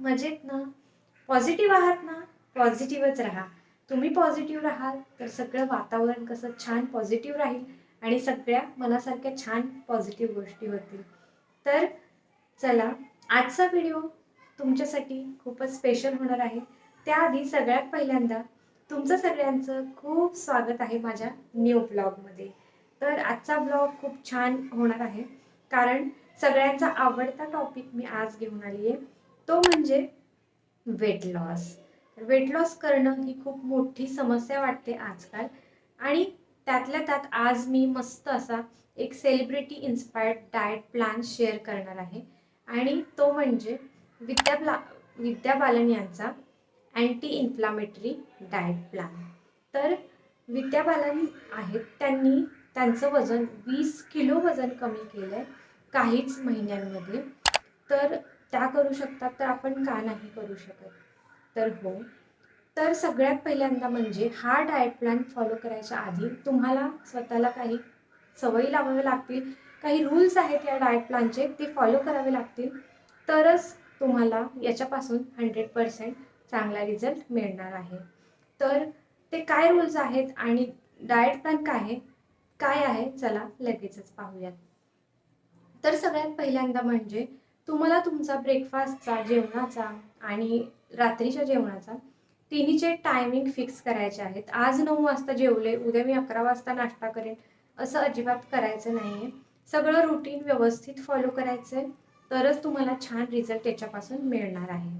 मजेत ना? पॉझिटिव्ह आहात ना? पॉझिटिव्हच राहा. तुम्ही पॉझिटिव्ह राहाल तर सगळं वातावरण कसं छान पॉझिटिव्ह राहील आणि सगळ्या मनासारख्या छान पॉझिटिव्ह गोष्टी होतील. तर चला आजचा व्हिडिओ तुमच्यासाठी खूपच स्पेशल होणार आहे. त्याआधी सगळ्यात पहिल्यांदा तुमचं सगळ्यांचं खूप स्वागत आहे माझ्या न्यू ब्लॉगमध्ये तर आजचा ब्लॉग खूप छान होणार आहे कारण सगळ्यांचा आवडता टॉपिक मी आज घेऊन आली आहे तो म्हणजे वेट लॉस वेट लॉस करणं ही खूप मोठी समस्या वाटते आजकाल. आणि त्यातल्या त्यात आज मी मस्त असा एक celebrity inspired diet plan share करणार आहे. आणि तो म्हणजे विद्या प्ला विद्या बालन यांचा अँटी इन्फ्लामेटरी डाएट प्लॅन तर विद्या बालन आहेत त्यांनी त्यांचं वजन वीस किलो वजन कमी केलं आहे काहीच महिन्यांमध्ये. तर त्या करू शकतात तर आपण का नाही करू शकत? तर हो. तर सगळ्यात पहिल्यांदा म्हणजे हा डाएट प्लॅन फॉलो करायच्या आधी तुम्हाला स्वतःला काही सवयी लावाव्या लागतील काही रूल्स आहेत या डाएट प्लॅनचे ते फॉलो करावे लागतील. तरच तुम्हाला याच्यापासून हंड्रेड पर्सेंट चांगला रिझल्ट मिळणार आहे. तर ते काय रूल्स आहेत आणि डाएट प्लॅन काय आहे? काय आहे? चला लगेचच पाहूयात. तर सगळ्यात पहिल्यांदा म्हणजे तुम्हाला तुमचा ब्रेकफास्टचा जेवणाचा आणि रात्रीच्या जेवणाचा तिन्हीचे टायमिंग फिक्स करायचे आहेत. आज नऊ वाजता जेवले उद्या मी अकरा वाजता नाश्ता करेन असं अजिबात करायचं नाही आहे सगळं रुटीन व्यवस्थित फॉलो करायचं आहे तरच तुम्हाला छान रिझल्ट त्याच्यापासून मिळणार आहे.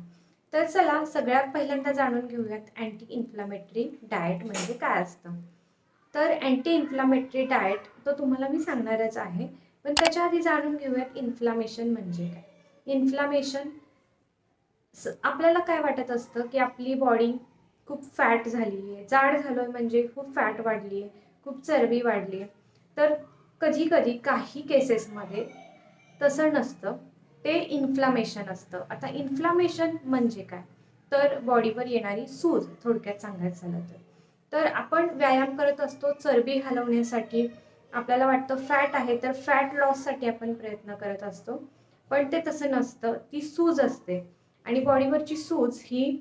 तर चला सगळ्यात पहिल्यांदा जाणून घेऊयात अँटी इन्फ्लामेटरी डाएट म्हणजे काय असतं. तर अँटी इन्फ्लामेटरी डाएट तो तुम्हाला मी सांगणारच आहे. पण त्याच्या आधी जाणून घेऊयात इन्फ्लामेशन म्हणजे काय. इन्फ्लामेशन आपल्याला काय वाटत असतं की आपली बॉडी खूप फॅट झाली आहे जाड झालो आहे म्हणजे खूप फॅट वाढली आहे खूप चरबी वाढली आहे तर कधी कधी काही केसेसमध्ये तसं नसतं ते इन्फ्लामेशन असतं. आता इन्फ्लामेशन म्हणजे काय? तर बॉडीवर येणारी सूज थोडक्यात सांगायचं झालं तर. तर आपण व्यायाम करत असतो चरबी घालवण्यासाठी आपल्याला वाटतं फॅट आहे तर फॅट लॉससाठी आपण प्रयत्न करत असतो. पण ते तसं नसतं. ती सूज असते. आणि बॉडीवरची सूज ही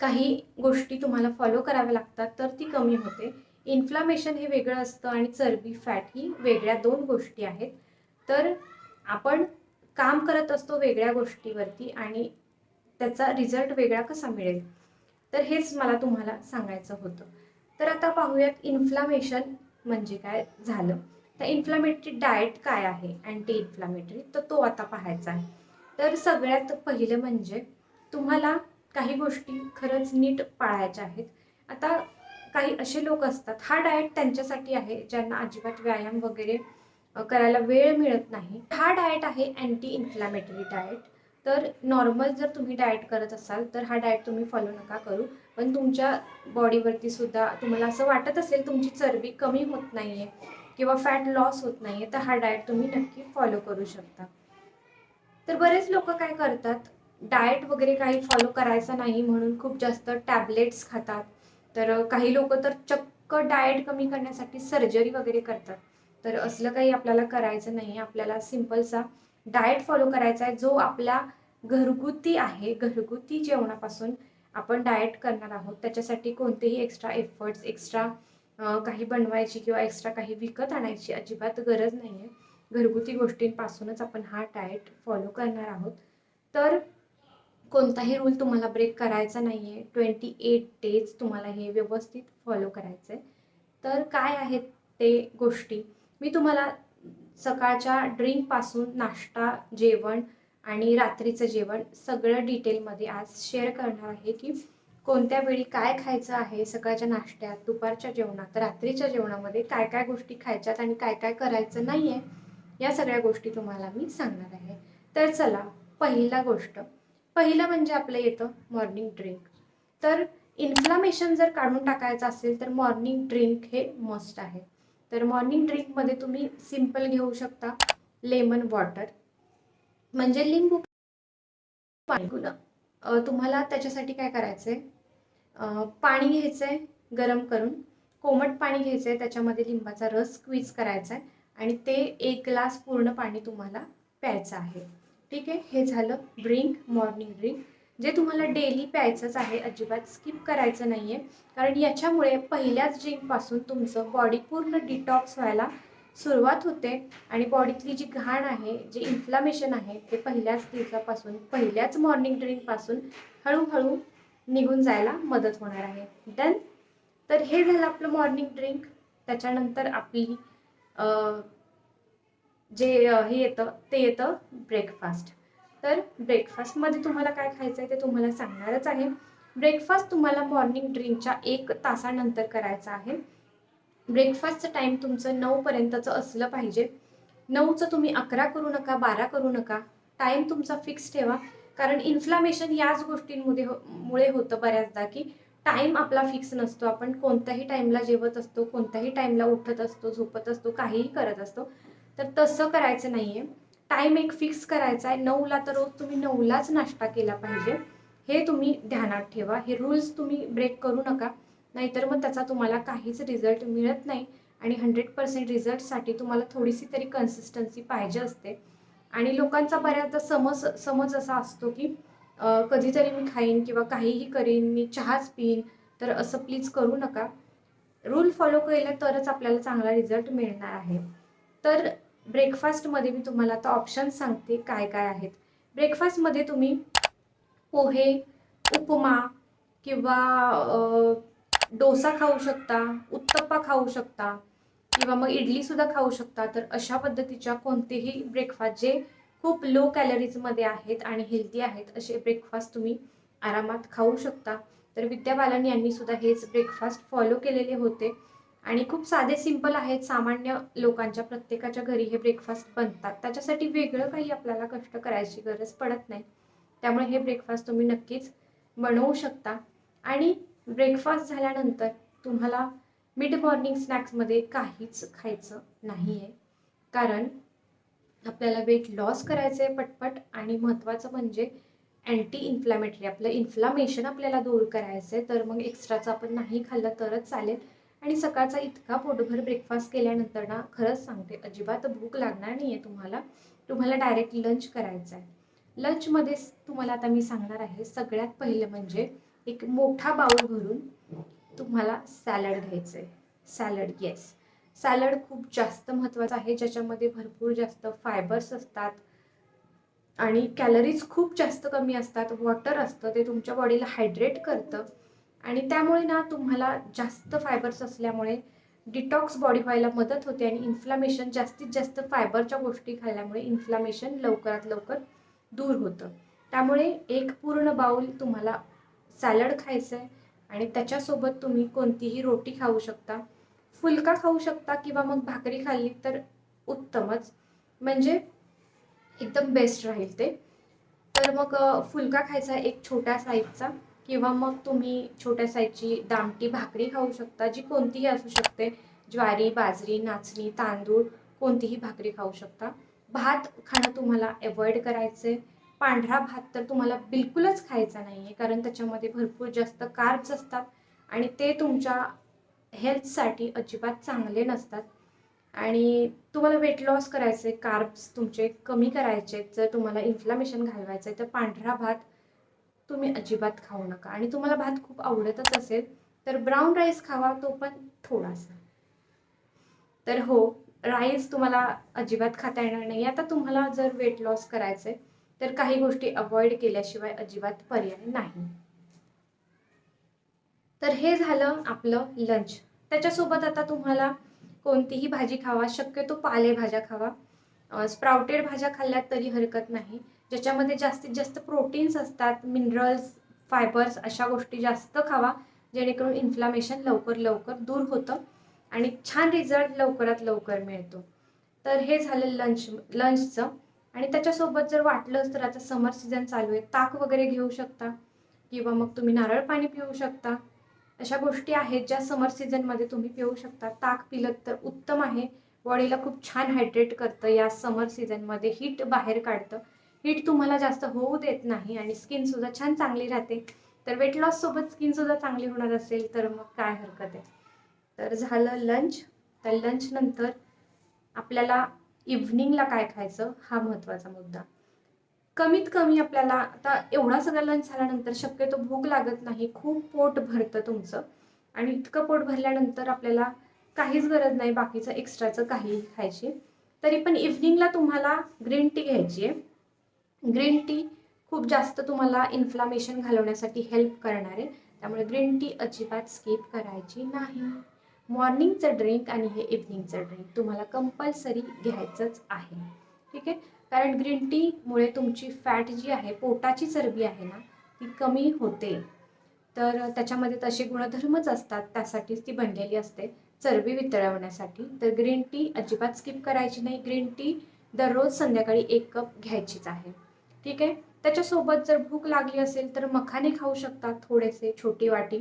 काही गोष्टी तुम्हाला फॉलो कराव्या लागतात तर ती कमी होते. इन्फ्लामेशन हे वेगळं असतं आणि चरबी फॅट ही वेगळ्या दोन गोष्टी आहेत. तर आपण काम करत असतो वेगळ्या गोष्टीवरती आणि त्याचा रिझल्ट वेगळा कसा मिळेल? तर हेच मला तुम्हाला सांगायचं होतं. तर आता पाहूयात इन्फ्लामेशन म्हणजे काय झालं. तर इन्फ्लामेटरी डाएट काय आहे? अँटी इन्फ्लामेटरी तर तो आता पाहायचा आहे. तर सगळ्यात पहिलं म्हणजे तुम्हाला काही गोष्टी खरंच नीट पाळायच्या आहेत. आता काही असे लोक असतात हा डाएट त्यांच्यासाठी आहे ज्यांना अजिबात व्यायाम वगैरे करायला वेळ मिळत नाही. हा डाएट आहे अँटी इन्फ्लामेटरी डाएट तर नॉर्मल जर तुम्ही डाएट करत असाल तर हा डाएट तुम्ही फॉलो नका करू. पण तुमच्या बॉडीवरती सुद्धा तुम्हाला असं वाटत असेल तुमची चरबी कमी होत नाही आहे किंवा फॅट लॉस होत नाही आहे तर हा डाएट तुम्ही नक्की फॉलो करू शकता. तर बरेच लोक काय करतात डाएट वगैरे काही फॉलो करायचं नाही म्हणून खूप जास्त टॅबलेट्स खातात. तर काही लोक तर चक्क डाएट कमी करण्यासाठी सर्जरी वगैरे करतात. तर असलं काही आपल्याला करायचं नाही आपल्याला सिम्पलचा डाएट फॉलो करायचा आहे जो आपला घरगुती आहे घरगुती जेवणापासून आपण डाएट करणार आहोत त्याच्यासाठी कोणतेही एक्स्ट्रा एफर्ट्स एक्स्ट्रा काही बनवायची किंवा एक्स्ट्रा काही विकत आणायची अजिबात गरज नाही आहे घरगुती गोष्टींपासूनच आपण हा डाएट फॉलो करणार आहोत. तर कोणताही रूल तुम्हाला ब्रेक करायचा नाही आहे ट्वेंटी एट डेज तुम्हाला हे व्यवस्थित फॉलो करायचं आहे तर काय आहेत ते गोष्टी? मी तुम्हाला सकाळच्या ड्रिंकपासून नाश्ता जेवण आणि रात्रीचं जेवण सगळं डिटेलमध्ये आज शेअर करणार आहे की कोणत्या वेळी काय खायचं आहे सकाळच्या नाश्त्यात दुपारच्या जेवणात रात्रीच्या जेवणामध्ये काय काय गोष्टी खायच्यात आणि काय काय करायचं नाही आहे या सगळ्या गोष्टी तुम्हाला मी सांगणार आहे. तर चला पहिला गोष्ट. पहिलं म्हणजे आपलं येतं मॉर्निंग ड्रिंक तर इन्फ्लामेशन जर काढून टाकायचं असेल तर मॉर्निंग ड्रिंक हे मस्ट आहे. तर मॉर्निंग ड्रिंकमध्ये तुम्ही सिंपल घेऊ शकता लेमन वॉटर म्हणजे लिंबू पाणी. तुम्हाला त्याच्यासाठी काय करायचं आहे पाणी घ्यायचं आहे गरम करून. कोमट पाणी घ्यायचं आहे त्याच्यामध्ये लिंबाचा रस स्क्वीज करायचा आहे आणि ते एक ग्लास पूर्ण पाणी तुम्हाला प्यायचं आहे. ठीक आहे? हे झालं ड्रिंक मॉर्निंग ड्रिंक जे तुम्हाला डेली प्यायचंच आहे अजिबात स्किप करायचं नाही आहे कारण याच्यामुळे पहिल्याच ड्रिंकपासून तुमचं बॉडी पूर्ण डिटॉक्स व्हायला सुरुवात होते आणि बॉडीतली जी घाण आहे जे इन्फ्लामेशन आहे ते पहिल्याच दिवसापासून पहिल्याच मॉर्निंग ड्रिंकपासून हळूहळू निघून जायला मदत होणार आहे. डन तर हे झालं आपलं मॉर्निंग ड्रिंक त्याच्यानंतर आपली जे हे येतं ते येतं ब्रेकफास्ट तर ब्रेकफास्टमध्ये तुम्हाला काय खायचं आहे ते तुम्हाला सांगणारच आहे. ब्रेकफास्ट तुम्हाला मॉर्निंग ड्रिंकच्या एक तासानंतर करायचा आहे. ब्रेकफास्टचं टाईम तुमचं नऊपर्यंतचं असलं पाहिजे. नऊचं तुम्ही अकरा करू नका बारा करू नका. टाईम तुमचा फिक्स ठेवा. कारण इन्फ्लामेशन याच गोष्टींमध्ये हो मुळे होतं बऱ्याचदा की टाईम आपला फिक्स नसतो. आपण कोणत्याही टाईमला जेवत असतो कोणत्याही टाईमला उठत असतो झोपत असतो काहीही करत असतो. तर तसं करायचं नाही आहे टाईम एक फिक्स करायचा आहे. नऊला तर रोज तुम्ही नऊलाच नाश्ता केला पाहिजे. हे तुम्ही ध्यानात ठेवा. हे रूल्स तुम्ही ब्रेक करू नका. नाहीतर मग त्याचा तुम्हाला काहीच रिझल्ट मिळत नाही आणि हंड्रेड पर्सेंट रिझल्टसाठी तुम्हाला थोडीशी तरी कन्सिस्टन्सी पाहिजे असते. आणि लोकांचा बऱ्याचदा समज समज असा असतो की कधीतरी मी खाईन किंवा काहीही करीन मी चहाच पिईन तर असं प्लीज करू नका. रूल फॉलो केलं तरच आपल्याला चांगला रिझल्ट मिळणार आहे. तर ब्रेकफास्टमध्ये मी तुम्हाला आता ऑप्शन्स सांगते काय काय आहेत. ब्रेकफास्टमध्ये तुम्ही पोहे उपमा किंवा डोसा खाऊ शकता उत्तप्पा खाऊ शकता किंवा मग इडली सुद्धा खाऊ शकता. तर अशा पद्धतीच्या कोणतेही ब्रेकफास्ट जे खूप लो कॅलरीजमध्ये आहेत आणि हेल्दी आहेत असे ब्रेकफास्ट तुम्ही आरामात खाऊ शकता. तर विद्या बालन यांनी सुद्धा हेच ब्रेकफास्ट फॉलो केलेले होते. आणि खूप साधे सिंपल आहेत सामान्य लोकांच्या प्रत्येकाच्या घरी हे ब्रेकफास्ट बनतात. त्याच्यासाठी वेगळं काही आपल्याला कष्ट करायची गरज पडत नाही. त्यामुळे हे ब्रेकफास्ट तुम्ही नक्कीच बनवू शकता. आणि ब्रेकफास्ट झाल्यानंतर तुम्हाला मिड मॉर्निंग स्नॅक्समध्ये काहीच खायचं नाही आहे कारण आपल्याला वेट लॉस करायचं आहे पटपट आणि महत्त्वाचं म्हणजे अँटी इन्फ्लॅमेटरी आपलं इन्फ्लामेशन आपल्याला दूर करायचं आहे तर मग एक्स्ट्राचं आपण नाही खाल्लं तरच चालेल. आणि सकाळचा इतका पोटभर ब्रेकफास्ट केल्यानंतर ना खरंच सांगते अजिबात भूक लागणार नाही आहे तुम्हाला. तुम्हाला डायरेक्ट लंच करायचं आहे लंचमध्ये तुम्हाला आता मी सांगणार आहे सगळ्यात पहिलं म्हणजे एक मोठा बाउल भरून तुम्हाला सॅलड घ्यायचं आहे सॅलड येस सॅलड खूप जास्त महत्त्वाचं आहे ज्याच्यामध्ये भरपूर जास्त फायबर्स असतात आणि कॅलरीज खूप जास्त कमी असतात वॉटर असतं ते तुमच्या बॉडीला हायड्रेट करतं आणि त्यामुळे ना तुम्हाला जास्त फायबर्स असल्यामुळे डिटॉक्स बॉडी व्हायला मदत होते आणि इन्फ्लामेशन जास्तीत जास्त फायबरच्या गोष्टी खाल्ल्यामुळे इन्फ्लामेशन लवकरात लवकर दूर होतं. त्यामुळे एक पूर्ण बाउल तुम्हाला सॅलड खायचं आहे आणि त्याच्यासोबत तुम्ही कोणतीही रोटी खाऊ शकता. फुलका खाऊ शकता किंवा मग भाकरी खाल्ली तर उत्तमच. म्हणजे एकदम बेस्ट राहील ते. तर मग फुलका खायचा एक छोट्या साईजचा किंवा मग तुम्ही छोट्या साईजची दामटी भाकरी खाऊ शकता जी कोणतीही असू शकते. ज्वारी बाजरी नाचणी तांदूळ कोणतीही भाकरी खाऊ शकता. भात खाणं तुम्हाला अवॉइड करायचं आहे पांढरा भात तर तुम्हाला बिलकुलच खायचा नाही आहे कारण त्याच्यामध्ये भरपूर जास्त कार्ब्स असतात आणि ते तुमच्या हेल्थसाठी अजिबात चांगले नसतात. आणि तुम्हाला वेट लॉस करायचं आहे कार्ब्स तुमचे कमी करायचे आहेत, जर तुम्हाला इन्फ्लामेशन घालवायचं आहे तर पांढरा भात तुम्ही अजिबात खाऊ नका. आणि तुम्हाला भात खूप आवडतच असेल तर ब्राऊन राईस खावा तो पण थोडासा. तर हो राईस तुम्हाला अजिबात खाता येणार नाही. आता तुम्हाला जर वेट लॉस करायचं आहे तर काही गोष्टी अवॉइड केल्याशिवाय अजिबात पर्याय नाही. तर हे झालं आपलं लंच त्याच्यासोबत आता तुम्हाला कोणतीही भाजी खावा शक्यतो पालेभाज्या खावा. स्प्राउटेड भाज्या खाल्ल्यात तरी हरकत नाही. ज्याच्यामध्ये जास्तीत जास्त प्रोटीन्स असतात मिनरल्स फायबर्स अशा गोष्टी जास्त खावा जेणेकरून इन्फ्लामेशन लवकर लवकर दूर होतं आणि छान रिझल्ट लवकरात लवकर मिळतो. तर हे झालं लंच लंचचं आणि त्याच्यासोबत जर वाटलंच तर आता समर सीझन चालू आहे ताक वगैरे घेऊ शकता किंवा मग तुम्ही नारळ पाणी पिऊ शकता. अशा गोष्टी आहेत ज्या समर सीझनमध्ये तुम्ही पिऊ शकता. ताक पिलं तर उत्तम आहे. बॉडीला खूप छान हायड्रेट करतं या समर सीझनमध्ये हीट बाहेर काढतं. हीट तुम्हाला जास्त होऊ देत नाही आणि स्किनसुद्धा छान चांगली राहते. तर वेट लॉससोबत स्किनसुद्धा चांगली होणार असेल तर मग काय हरकत आहे. तर झालं लंच तर लंचनंतर आपल्याला इव्हनिंगला काय खायचं? हा महत्त्वाचा मुद्दा. कमीत कमी आपल्याला आता एवढा सगळा लंच झाल्यानंतर शक्यतो भूक लागत नाही खूप पोट भरतं तुमचं. आणि इतकं पोट भरल्यानंतर आपल्याला काहीच गरज नाही बाकीचं एक्स्ट्राचं काही खायची. तरी पण इव्हनिंगला तुम्हाला ग्रीन टी घ्यायची आहे. ग्रीन टी खूप जास्त तुम्हाला इन्फ्लामेशन घालवण्यासाठी हेल्प करणार आहे. त्यामुळे ग्रीन टी अजिबात स्किप करायची नाही. मॉर्निंगचं ड्रिंक आणि हे इव्हनिंगचं ड्रिंक तुम्हाला कंपल्सरी घ्यायचंच आहे. ठीक आहे? कारण ग्रीन टीमुळे तुमची फॅट जी आहे पोटाची चरबी आहे ना ती कमी होते. तर त्याच्यामध्ये तसे गुणधर्मच असतात त्यासाठीच ती बनलेली असते चरबी वितळवण्यासाठी. तर ग्रीन टी अजिबात स्किप करायची नाही. ग्रीन टी दररोज संध्याकाळी एक कप घ्यायचीच आहे. ठीक आहे? त्याच्यासोबत जर भूक लागली असेल तर मखाने खाऊ शकता थोडेसे छोटी वाटी.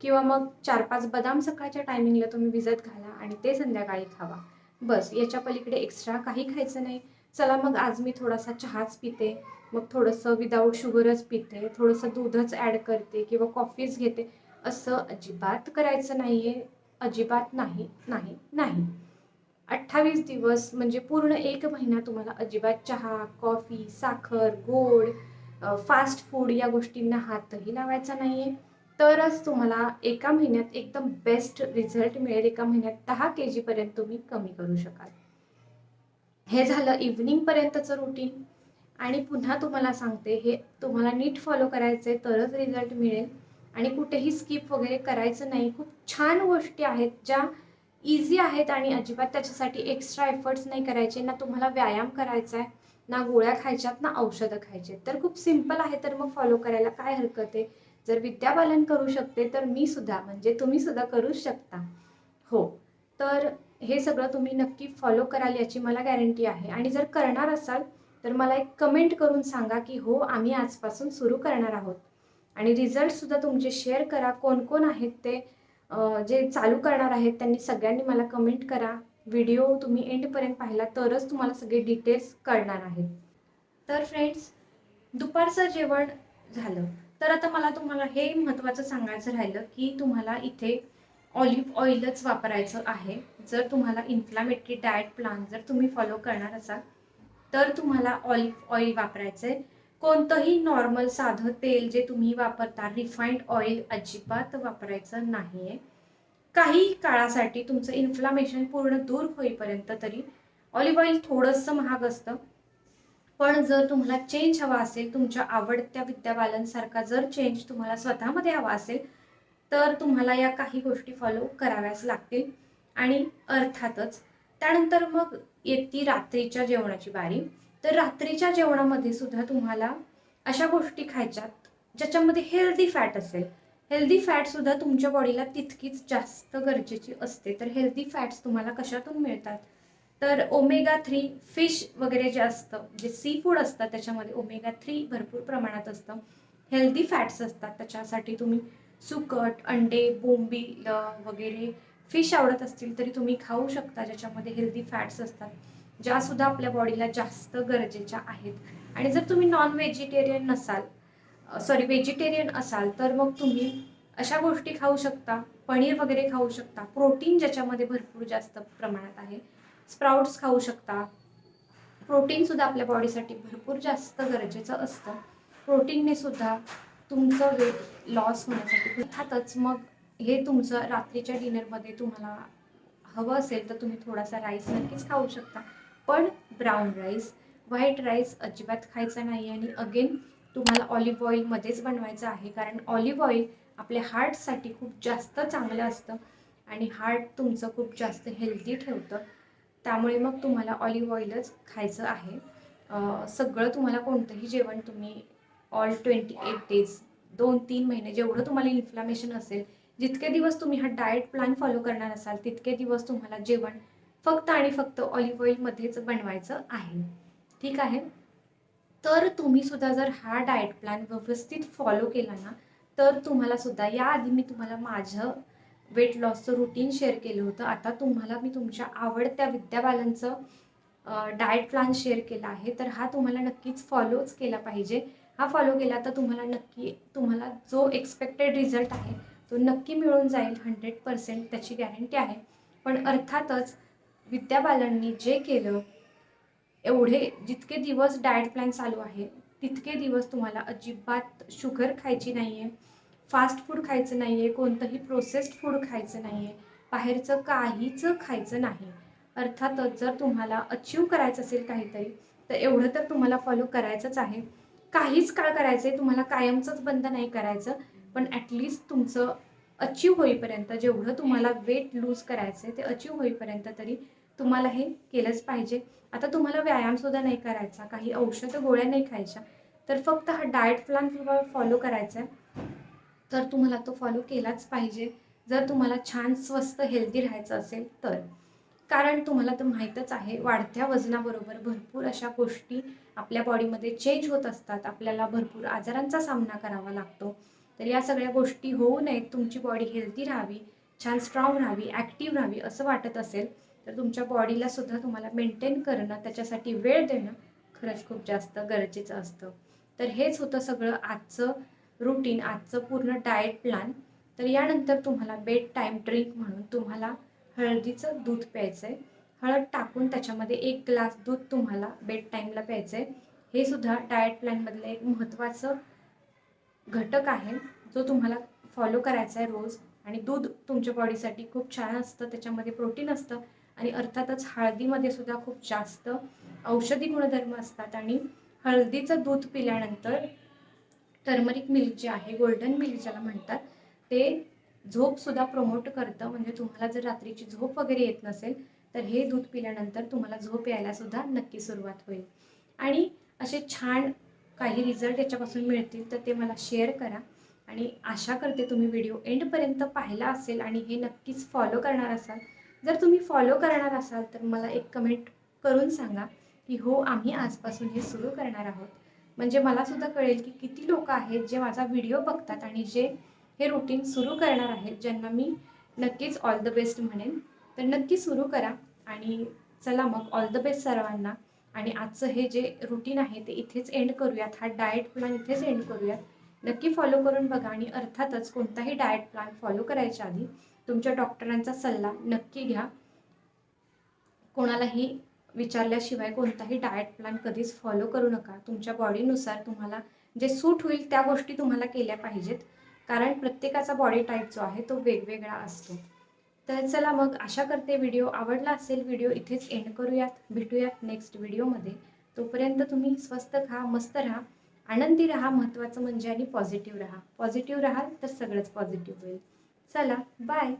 किंवा मग चार पाच बदाम सकाळच्या टायमिंगला तुम्ही भिजत घाला आणि ते संध्याकाळी खावा. बस याच्या पलीकडे एक्स्ट्रा काही खायचं नाही. चला मग आज मी थोडासा चहाच पिते मग थोडंसं विदाऊट शुगरच पिते थोडंसं दूधच ॲड करते किंवा कॉफीच घेते. असं अजिबात करायचं नाही आहे अजिबात नाही नाही नाही. अठ्ठावीस दिवस म्हणजे पूर्ण एक महिना तुम्हाला अजिबात चहा कॉफी साखर गोड फास्ट फूड या गोष्टींना हातही लावायचा नाही आहे तरच तुम्हाला एका महिन्यात एकदम बेस्ट रिझल्ट मिळेल. एका महिन्यात दहा के जीपर्यंत तुम्ही कमी करू शकाल. हे झालं इव्हनिंगपर्यंतचं रुटीन आणि पुन्हा तुम्हाला सांगते हे तुम्हाला नीट फॉलो करायचं आहे तरच रिझल्ट मिळेल. आणि कुठेही स्किप वगैरे करायचं नाही. खूप छान गोष्टी आहेत ज्या इझी आहेत आणि अजिबात त्याच्यासाठी एक्स्ट्रा एफर्ट्स नाही करायचे. ना तुम्हाला व्यायाम करायचा आहे ना गोळ्या खायच्यात ना औषधं खायचे तर खूप सिंपल आहे तर मग फॉलो करायला काय हरकत आहे? जर विद्यापालन करू शकते तर मी सुद्धा म्हणजे तुम्ही सुद्धा करूच शकता. हो. तर हे सगळं तुम्ही नक्की फॉलो कराल याची मला गॅरंटी आहे. आणि जर करणार असाल तर मला एक कमेंट करून सांगा की हो आम्ही आजपासून सुरू करणार आहोत. आणि रिझल्टसुद्धा तुमचे शेअर करा. कोण कोण आहेत ते जे चालू करणार आहेत त्यांनी सगळ्यांनी मला कमेंट करा. व्हिडिओ तुम्ही एंडपर्यंत पाहिला तरच तुम्हाला सगळे डिटेल्स कळणार आहेत. तर फ्रेंड्स दुपारचं जेवण झालं. तर आता मला तुम्हाला हे महत्त्वाचं सांगायचं राहिलं की तुम्हाला इथे ऑलिव्ह ऑइलच वापरायचं आहे. जर तुम्हाला इन्फ्लामेटरी डाएट प्लान जर तुम्ही फॉलो करणार असाल तर तुम्हाला ऑलिव्ह ऑइल वापरायचं आहे कोणतंही नॉर्मल साधं तेल जे तुम्ही वापरता रिफाईंड ऑइल अजिबात वापरायचं नाही आहे काही काळासाठी तुमचं इन्फ्लामेशन पूर्ण दूर होईपर्यंत तरी ऑलिव्ह ऑइल थोडंसं महाग असतं. पण जर तुम्हाला चेंज हवा असेल तुमच्या आवडत्या विद्याबालनसारखा जर चेंज तुम्हाला स्वतःमध्ये हवा असेल तर तुम्हाला या काही गोष्टी फॉलो कराव्याच लागतील. आणि अर्थातच त्यानंतर मग येते रात्रीच्या जेवणाची बारी. तर रात्रीच्या जेवणामध्ये सुद्धा तुम्हाला अशा गोष्टी खायच्यात ज्याच्यामध्ये हेल्दी फॅट असेल. हेल्दी फॅटसुद्धा तुमच्या बॉडीला तितकीच जास्त गरजेची असते. तर हेल्दी फॅट्स तुम्हाला कशातून मिळतात? तर ओमेगा थ्री फिश वगैरे जे असतं जे सी फूड असतं त्याच्यामध्ये ओमेगा थ्री भरपूर प्रमाणात असतं. हेल्दी फॅट्स असतात त्याच्यासाठी तुम्ही सुकट अंडे बोंबी वगैरे फिश आवडत असतील तरी तुम्ही खाऊ शकता ज्याच्यामध्ये हेल्दी फॅट्स असतात. ज्यासुद्धा आपल्या बॉडीला जास्त गरजेच्या आहेत. आणि जर तुम्ही नॉन व्हेजिटेरियन नसाल सॉरी व्हेजिटेरियन असाल तर मग तुम्ही अशा गोष्टी खाऊ शकता. पनीर वगैरे खाऊ शकता. प्रोटीन ज्याच्यामध्ये भरपूर जास्त प्रमाणात आहे. स्प्राउट्स खाऊ शकता. प्रोटीनसुद्धा आपल्या बॉडीसाठी भरपूर जास्त गरजेचं असतं. प्रोटीनने सुद्धा तुमचं वेट लॉस होण्यासाठी अर्थातच मग हे तुमचं रात्रीच्या डिनरमध्ये तुम्हाला हवं असेल तर तुम्ही थोडासा राईस नक्कीच खाऊ शकता. पण ब्राऊन राईस व्हाईट राईस अजिबात खायचा नाही आणि अगेन तुम्हाला ऑलिव्ह ऑइलमध्येच बनवायचं आहे. कारण ऑलिव्ह ऑइल आपल्या हार्टसाठी खूप जास्त चांगलं असतं आणि हार्ट तुमचं खूप जास्त हेल्दी ठेवतं. त्यामुळे मग तुम्हाला ऑलिव्ह ऑइलच खायचं आहे. सगळं तुम्हाला कोणतंही जेवण तुम्ही ऑल ट्वेंटी एट डेज दोन तीन महिने जेवढं तुम्हाला इन्फ्लामेशन असेल जितके दिवस तुम्ही हा डाएट प्लॅन फॉलो करणार असाल तितके दिवस तुम्हाला जेवण फक्त आणि फक्त ऑलिव्ह ऑइलमध्येच बनवायचं आहे. ठीक आहे? तर तुम्ही सुद्धा जर हा डाएट प्लॅन व्यवस्थित फॉलो केला ना तर तुम्हाला सुद्धा याआधी मी तुम्हाला माझं वेट लॉसचं रुटीन शेअर केलं होतं. आता तुम्हाला मी तुमच्या आवडत्या विद्याबालांचं डाएट प्लॅन शेअर केला आहे. तर हा तुम्हाला नक्कीच फॉलोच केला पाहिजे. हा फॉलो केला तर तुम्हाला नक्की तुम्हाला जो एक्सपेक्टेड रिझल्ट आहे तो नक्की मिळून जाईल. हंड्रेड पर्सेंट त्याची गॅरंटी आहे. पण अर्थातच विद्याबालांनी जे केलं एवढे जितके दिवस डाएट प्लॅन चालू आहे तितके दिवस तुम्हाला अजिबात शुगर खायची नाही आहे फास्ट फूड खायचं नाही आहे कोणतंही प्रोसेस्ड फूड खायचं नाही आहे बाहेरचं काहीच खायचं नाही. अर्थातच जर तुम्हाला अचीव करायचं असेल काहीतरी तर एवढं तर तुम्हाला फॉलो करायचंच आहे. काहीच काळ करायचं आहे तुम्हाला कायमचंच बंद नाही करायचं पण ॲटलिस्ट तुमचं अचीव होईपर्यंत जेवढं तुम्हाला वेट लूज करायचं आहे ते अचीव होईपर्यंत तरी तुम्हाला हे केलंच पाहिजे. आता तुम्हाला व्यायामसुद्धा नाही करायचा काही औषधं गोळ्या नाही खायच्या तर फक्त हा डाएट प्लॅन फॉलो करायचा आहे तर तुम्हाला तो फॉलो केलाच पाहिजे. जर तुम्हाला छान स्वस्त हेल्दी राहायचं असेल तर. कारण तुम्हाला तर माहीतच आहे वाढत्या वजनाबरोबर भरपूर अशा गोष्टी आपल्या बॉडीमध्ये चेंज होत असतात. आपल्याला भरपूर आजारांचा सामना करावा लागतो. तर या सगळ्या गोष्टी होऊ नयेत. तुमची बॉडी हेल्दी राहावी छान स्ट्रॉंग राहावी ॲक्टिव्ह राहावी असं वाटत असेल तर तुमच्या बॉडीला सुद्धा तुम्हाला मेंटेन करणं त्याच्यासाठी वेळ देणं खरंच खूप जास्त गरजेचं असतं. तर हेच होतं सगळं आजचं रुटीन आजचं पूर्ण डाएट प्लॅन तर यानंतर तुम्हाला बेड टाईम ड्रिंक म्हणून तुम्हाला हळदीचं दूध प्यायचं आहे हळद टाकून त्याच्यामध्ये एक ग्लास दूध तुम्हाला बेड टाईमला प्यायचं आहे हे सुद्धा डाएट प्लॅनमधलं एक महत्त्वाचं घटक आहे जो तुम्हाला फॉलो करायचा आहे रोज. आणि दूध तुमच्या बॉडीसाठी खूप छान असतं त्याच्यामध्ये प्रोटीन असतं आणि अर्थातच हळदीमध्ये सुद्धा खूप जास्त औषधी गुणधर्म असतात. आणि हळदीचं दूध पिल्यानंतर टर्मरिक मिल्क जे आहे गोल्डन मिल्क ज्याला म्हणतात ते झोपसुद्धा प्रमोट करतं. म्हणजे तुम्हाला जर रात्रीची झोप वगैरे येत नसेल तर हे दूध पिल्यानंतर तुम्हाला झोप यायला सुद्धा नक्की सुरुवात होईल. आणि असे छान काही रिझल्ट याच्यापासून मिळतील तर ते मला शेअर करा. आणि आशा करते तुम्ही व्हिडिओ एंडपर्यंत पाहिला असेल आणि हे नक्कीच फॉलो करणार असाल. जर तुम्ही फॉलो करणार असाल तर मला एक कमेंट करून सांगा की हो आम्ही आजपासून हे सुरू करणार आहोत. म्हणजे मला सुद्धा कळेल की किती लोक आहेत जे माझा व्हिडिओ बघतात आणि जे हे रुटीन सुरू करणार आहेत ज्यांना मी नक्कीच ऑल द बेस्ट म्हणेन. तर नक्की सुरू करा आणि चला मग ऑल द बेस्ट सर्वांना. आणि आजचं हे जे रुटीन आहे ते इथेच एंड करूयात. हा डाएट प्लॅन इथेच एंड करूयात. नक्की फॉलो करून बघा आणि अर्थातच कोणताही डाएट प्लॅन फॉलो करायच्या आधी तुमच्या डॉक्टरांचा सल्ला नक्की घ्या. कोणालाही विचारल्याशिवाय कोणताही डाएट प्लॅन कधीच फॉलो करू नका. तुमच्या बॉडीनुसार तुम्हाला जे सूट होईल त्या गोष्टी तुम्हाला केल्या पाहिजेत. कारण प्रत्येकाचा बॉडी टाईप जो आहे तो वेगवेगळा असतो. तर चला मग आशा करते व्हिडिओ आवडला असेल व्हिडिओ इथेच एंड करूयात. भेटूयात नेक्स्ट व्हिडिओमध्ये तोपर्यंत तुम्ही स्वस्त खा मस्त राहा. आनंदी राहा महत्त्वाचं म्हणजे आणि पॉझिटिव्ह राहा. पॉझिटिव्ह राहाल तर सगळंच पॉझिटिव्ह होईल. चला बाय